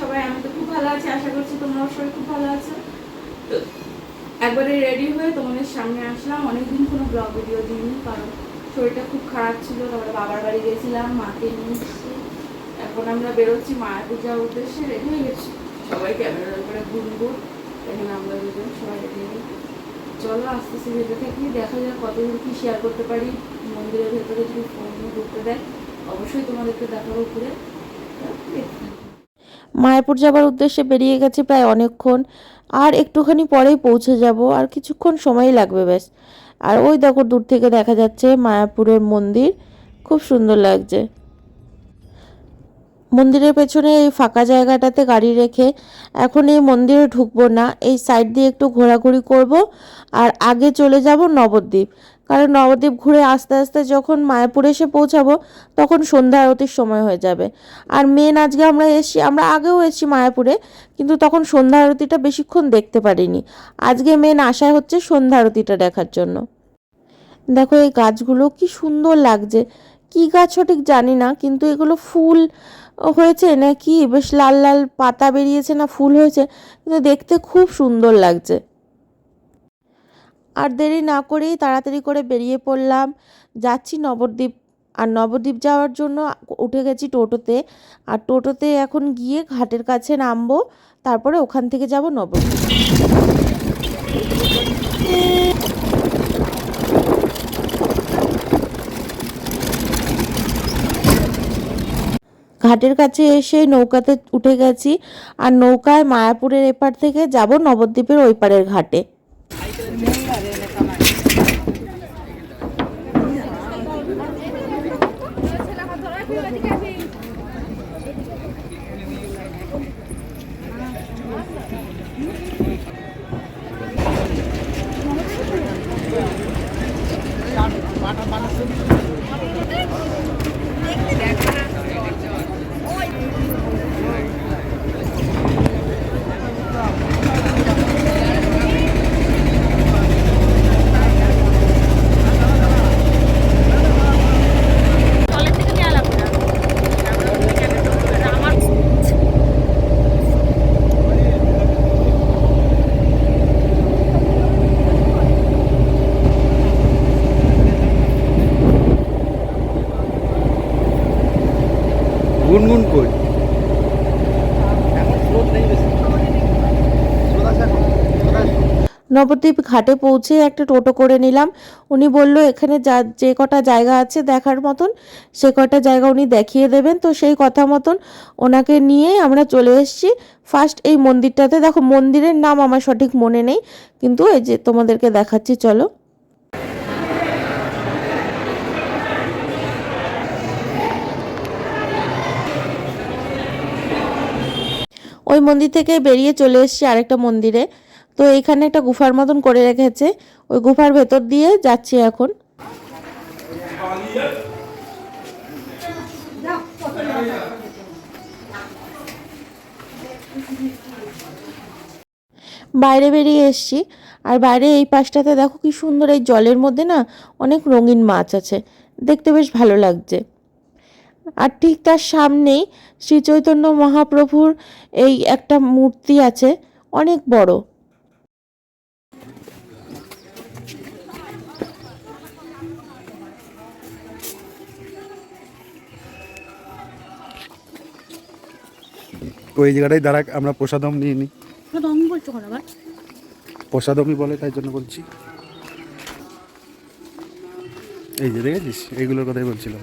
সবাই আমি তো খুব ভালো আছি, আশা করছি তোমরাও সবাই খুব ভালো আছো। তো একবারে রেডি হয়ে তোমাদের সামনে আসলাম। অনেকদিন কোনো ব্লগ ভিডিও দিইনি, কারণ শরীরটা খুব খারাপ ছিল, তারপরে বাবার বাড়ি গেছিলাম, মাকে নিয়ে এসেছি। এখন আমরা বেরোচ্ছি মায়াপুর যাওয়ার উদ্দেশ্যে রেডি হয়ে গেছি। সবাই ক্যামেরার উপরে ঘুরবো এখানে আমরা দুজন সবাই রেডি চলো আস্তে আস্তে যেতে থাকি দেখা যাক কতদূর কি শেয়ার করতে পারি। মন্দিরের ভেতরে যদি ফোন ঢুকতে দেয়, অবশ্যই তোমাদেরকে দেখাবো ঘুরে। দেখতে। মায়াপুর যাবার উদ্দেশ্যে বেরিয়ে গেছি প্রায় অনেকক্ষণ। আর একটুখানি পরেই পৌঁছে যাব, আর কিছুক্ষণ সময় লাগবে ব্যাস আর ওই দেখো, দূর থেকে দেখা যাচ্ছে মায়াপুরের মন্দির। খুব সুন্দর লাগছে। মন্দিরের পেছনে এই ফাঁকা জায়গাটাতে গাড়ি রেখে এখন এই মন্দিরে ঢুকবো না। এই সাইড দিয়ে একটু ঘোরাঘুরি করব। আর আগে চলে যাব নবদ্বীপ। কারণ নবদ্বীপ ঘুরে আস্তে আস্তে যখন মায়াপুর এসে পৌঁছাবো, তখন সন্ধ্যা আরতির সময় হয়ে যাবে। আর মেন আজকে আমরা এসছি, আমরা আগেও এসছি মায়াপুরে, কিন্তু তখন সন্ধ্যা আরতিটা বেশিক্ষণ দেখতে পারিনি। আজকে মেন আশা হচ্ছে সন্ধ্যা আরতিটা দেখার জন্য। দেখো এই গাছগুলো কি সুন্দর লাগছে। কি গাছ সঠিক জানি না, কিন্তু এগুলো ফুল হয়েছে নাকি? বেশ লাল লাল পাতা বেরিয়েছে না, ফুল হয়েছে, কিন্তু দেখতে খুব সুন্দর লাগছে। আর দেরি না করেই তাড়াতাড়ি করে বেরিয়ে পড়লাম। যাচ্ছি নবদ্বীপ, আর নবদ্বীপ যাওয়ার জন্য উঠে গেছি টোটোতে। আর টোটোতে এখন গিয়ে ঘাটের কাছে নামবো, তারপরে ওখান থেকে যাব নবদ্বীপ। ঘাটের কাছে এসে নৌকাতে উঠে গেছি, আর নৌকায় মায়াপুরের এপার থেকে যাব নবদ্বীপের ওই পারের ঘাটে। গুনগুন কই নবদ্বীপ ঘাটে পৌঁছে একটা টোটো করে নিলাম। উনি বলল, এখানে যা, যে কটা জায়গা আছে দেখার মতন, সে কটা জায়গা উনি দেখিয়ে দেবেন। তো সেই কথা মতন ওনাকে নিয়ে আমরা চলে এসেছি। ফার্স্ট এই মন্দিরটাতে। দেখো, মন্দিরের নাম আমার সঠিক মনে নেই, কিন্তু এই যে তোমাদেরকে দেখাচ্ছি, চলো। ওই মন্দির থেকে বেরিয়ে চলে এসেছি আরেকটা মন্দিরে। তো এখানে একটা গুফার মতন করে রেখেছে। ওই গুফার ভেতর দিয়ে যাচ্ছি এখন। বাইরে বেরিয়ে এসছি। আর বাইরে এই পাশটাতে দেখো কি সুন্দর এই জলের মধ্যে না অনেক রঙিন মাছ আছে। দেখতে বেশ ভালো লাগছে। আর ঠিক তার সামনেই শ্রী চৈতন্য মহাপ্রভুর এই একটা মূর্তি আছে অনেক বড়। ওই জায়গাটাই দাঁড়াক আমরা প্রসাদম নিয়ে নিই প্রসাদমই বলে তাই জন্য বলছি। এই যে দেখেছিস? এইগুলোর কথাই বলছিলাম।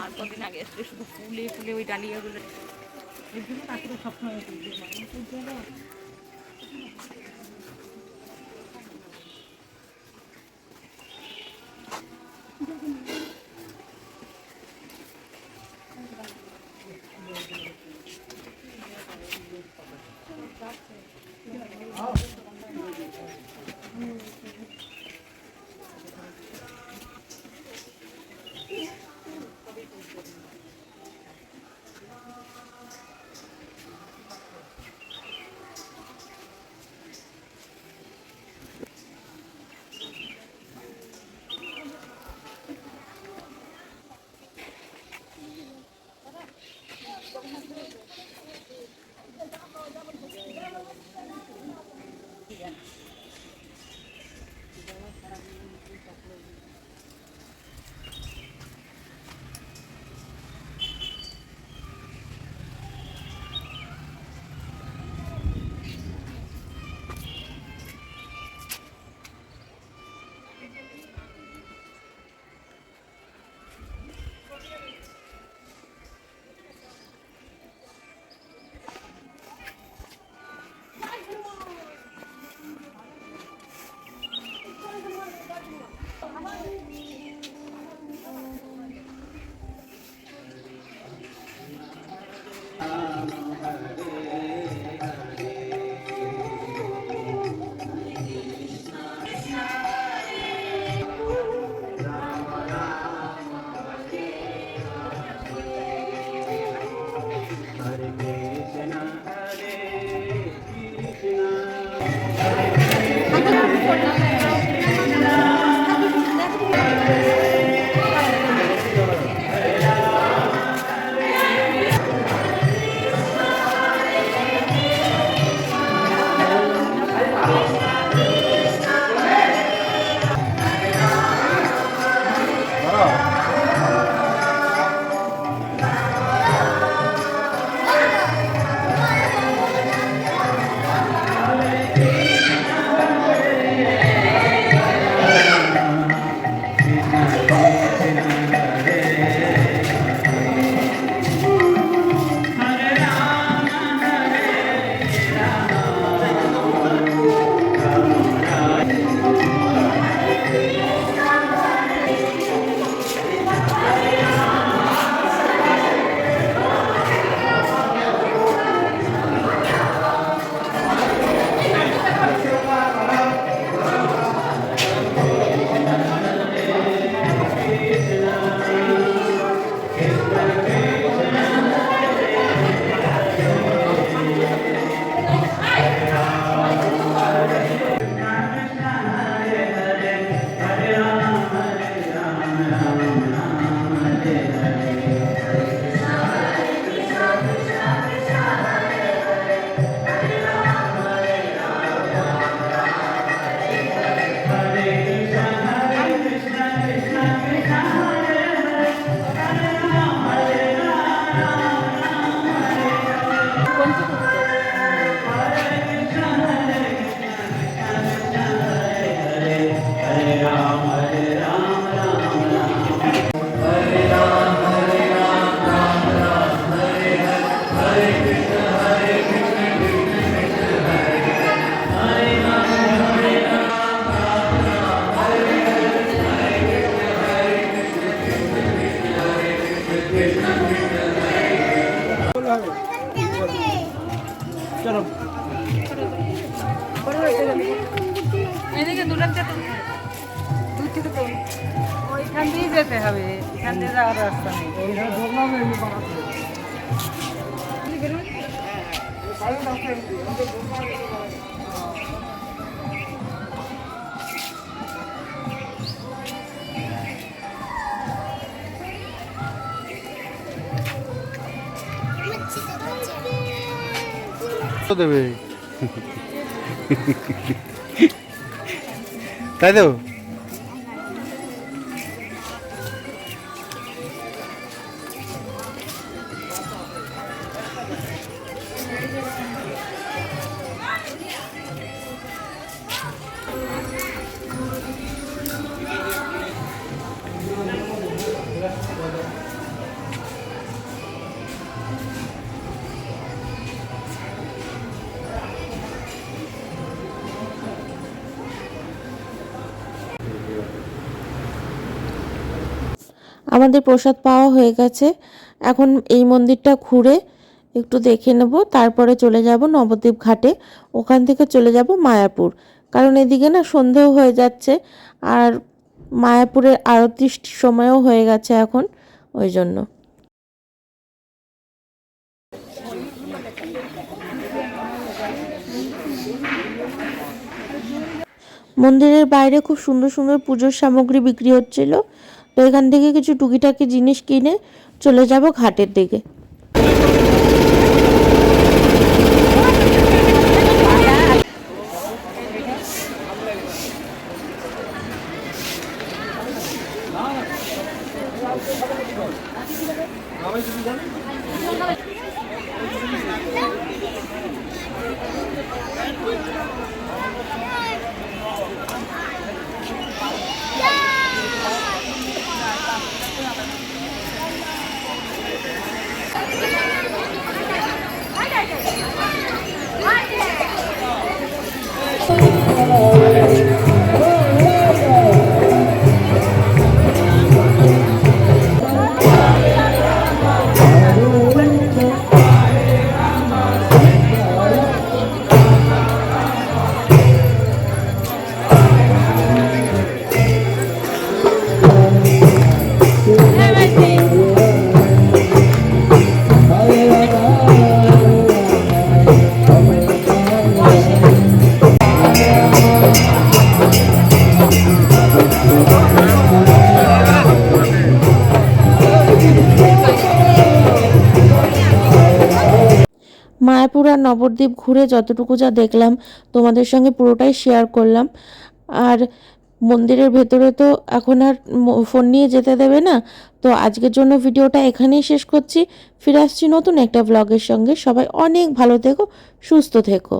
আর কদিন আগে এসে শুধু ফুলে ফুলে ওই ডালিয়াগুলো। এদিকে যেতে হবে? এখান দিয়ে যাওয়ার রাস্তা দেবে। তাই তো? আমাদের প্রসাদ পাওয়া হয়ে গেছে। এখন এই মন্দিরটা ঘুরে একটু দেখে নেব। তারপরে চলে যাব নবদ্বীপ ঘাটে। ওখান থেকে চলে যাব মায়াপুর। কারণ এদিকে না সন্ধেও হয়ে যাচ্ছে আর মায়াপুরের আরতির সময়ও হয়ে গেছে এখন ওই জন্য। মন্দিরের বাইরে খুব সুন্দর সুন্দর পুজোর সামগ্রী বিক্রি হচ্ছিল। তো এখান থেকে কিছু টুকিটাকি জিনিস কিনে চলে যাব ঘাটের দিকে। মায়াপুর আর নবদ্বীপ ঘুরে যতটুকু যা দেখলাম, তোমাদের সঙ্গে পুরোটাই শেয়ার করলাম। আর মন্দিরের ভেতরে তো এখন আর ফোন নিয়ে যেতে দেবে না। তো আজকের জন্য ভিডিওটা এখানেই শেষ করছি। ফিরে আসছি নতুন একটা ব্লগের সঙ্গে। সবাই অনেক ভালো থেকো, সুস্থ থেকো।